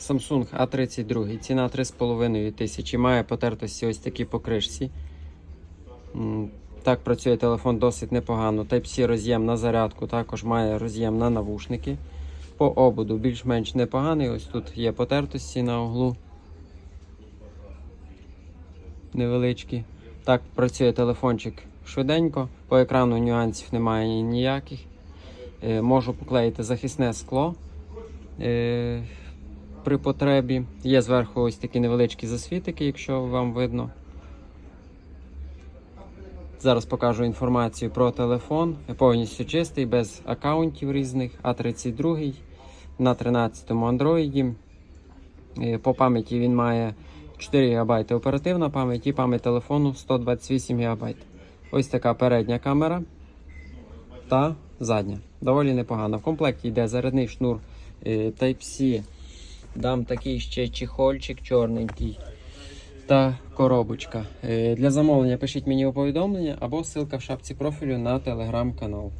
Samsung A32, ціна 3,5 тисячі. Має потертості ось такі по кришці. Так працює телефон досить непогано. Type-C роз'єм на зарядку, також має роз'єм на навушники. По ободу більш-менш непоганий. Ось тут є потертості на углу. Невеличкі. Так працює телефончик швиденько. По екрану нюансів немає ніяких. Е, Можу поклеїти захисне скло е, при потребі. Є зверху ось такі невеличкі засвітики, якщо вам видно. Зараз покажу інформацію про телефон. Повністю чистий, без аккаунтів різних. А32 на 13-му Android. Е, По пам'яті він має 4 ГБ оперативна пам'ять і пам'ять телефону 128 ГБ. Ось така передня камера та задня. Доволі непогано. В комплекті йде зарядний шнур е, Type-C. Дам такий ще чехольчик чорненький та коробочка. Е, Для замовлення пишіть мені у повідомлення або ссылка в шапці профілю на телеграм-канал.